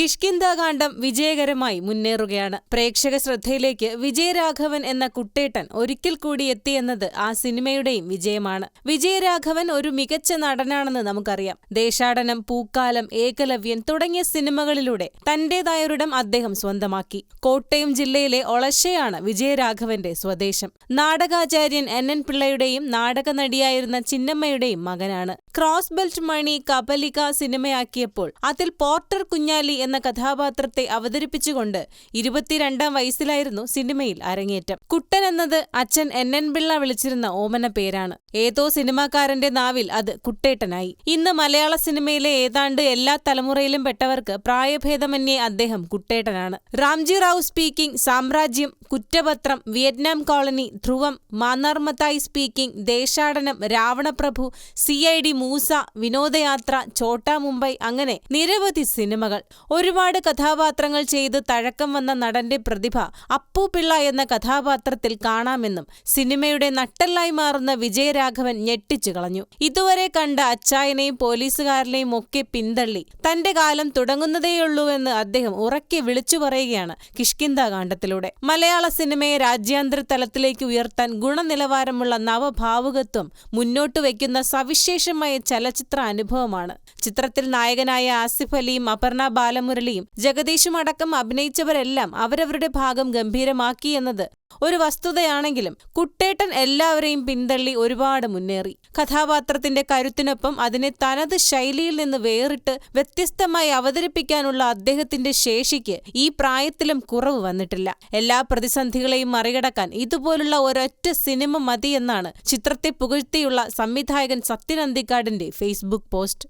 കിഷ്കിന്താകാന്ഡം വിജയകരമായി മുന്നേറുകയാണ്. പ്രേക്ഷക ശ്രദ്ധയിലേക്ക് വിജയരാഘവൻ എന്ന കുട്ടേട്ടൻ ഒരിക്കൽ കൂടി എത്തിയെന്നത് ആ സിനിമയുടെയും വിജയമാണ്. വിജയരാഘവൻ ഒരു മികച്ച നടനാണെന്ന് നമുക്കറിയാം. ദേശാടനം പൂക്കാലം ഏകലവ്യൻ തുടങ്ങിയ സിനിമകളിലൂടെ തന്റേതായൊരിടം അദ്ദേഹം സ്വന്തമാക്കി. കോട്ടയം ജില്ലയിലെ ഒളശയാണ് വിജയരാഘവന്റെ സ്വദേശം. നാടകാചാര്യൻ എൻ. എൻ. പിള്ളയുടെയും നാടക നടിയായിരുന്ന ചിന്നമ്മയുടെയും മകനാണ്. ക്രോസ് ബെൽറ്റ് മണി കപലിക സിനിമയാക്കിയപ്പോൾ അതിൽ പോർട്ടർ കുഞ്ഞാലി എന്ന കഥാപാത്രത്തെ അവതരിപ്പിച്ചുകൊണ്ട് ഇരുപത്തിരണ്ടാം വയസ്സിലായിരുന്നു സിനിമയിൽ അരങ്ങേറ്റം. കുട്ടൻ എന്നത് അച്ഛൻ എൻ എൻ പിള്ള വിളിച്ചിരുന്ന ഓമന പേരാണ്. ഏതോ സിനിമാക്കാരന്റെ നാവിൽ അത് കുട്ടേട്ടനായി. ഇന്ന് മലയാള സിനിമയിലെ ഏതാണ്ട് എല്ലാ തലമുറയിലും പെട്ടവർക്ക് പ്രായഭേദമന്യേ അദ്ദേഹം കുട്ടേട്ടനാണ്. റാംജി റാവു സ്പീക്കിംഗ് സാമ്രാജ്യം കുറ്റപത്രം Vietnam colony Dhruvam Mannar Mathai speaking Desadanam Ravanaprabhu C I D Moosa Vinodayathra Chotta Mumbai അങ്ങനെ നിരവധി സിനിമകൾ. ഒരുപാട് കഥാപാത്രങ്ങൾ ചെയ്ത് തഴക്കം വന്ന നടന്റെ പ്രതിഭ അപ്പു പിള്ള എന്ന കഥാപാത്രത്തിൽ കാണാമെന്നും സിനിമയുടെ നട്ടെല്ലായി മാറുന്ന വിജയരാഘവൻ ഞെട്ടിച്ചു കളഞ്ഞു. ഇതുവരെ കണ്ട അച്ചായനെയും പോലീസുകാരനെയും ഒക്കെ പിന്തള്ളി. തന്റെ കാലം തുടങ്ങുന്നതേയുള്ളൂ എന്ന് അദ്ദേഹം ഉറക്കെ വിളിച്ചു പറയുകയാണ് കിഷ്കിന്താകാന്ഡത്തിലൂടെ മലയാള സിനിമയെ രാജ്യാന്തര തലത്തിലേക്ക് ഉയർത്താൻ ഗുണനിലവാരമുള്ള നവഭാവുകത്വം മുന്നോട്ട് വയ്ക്കുന്ന സവിശേഷമായ ചലച്ചിത്ര അനുഭവമാണ് ചിത്രത്തിൽ നായകനായ ആസിഫ് അലിയും അപർണ ബാലമുരളിയും ജഗദീഷും അടക്കം അഭിനയിച്ചവരെല്ലാം അവരവരുടെ ഭാഗം ഗംഭീരമാക്കി എന്നത് ഒരു വസ്തുതയാണെങ്കിലും കുട്ടേട്ടൻ എല്ലാവരെയും പിന്തള്ളി ഒരുപാട് മുന്നേറി. കഥാപാത്രത്തിന്റെ കരുത്തിനൊപ്പം അതിനെ തനത് ശൈലിയിൽ നിന്ന് വേറിട്ട് വ്യത്യസ്തമായി അവതരിപ്പിക്കാനുള്ള അദ്ദേഹത്തിന്റെ ശേഷിക്ക് ഈ പ്രായത്തിലും കുറവ് വന്നിട്ടില്ല. എല്ലാ പ്രതിസന്ധികളെയും മറികടക്കാൻ ഇതുപോലുള്ള ഒരൊറ്റ സിനിമ മതിയെന്നാണ് ചിത്രത്തെ പുകഴ്ത്തിയുള്ള സംവിധായകൻ സത്യൻ അന്തിക്കാടിന്റെ ഫേസ്ബുക്ക് പോസ്റ്റ്.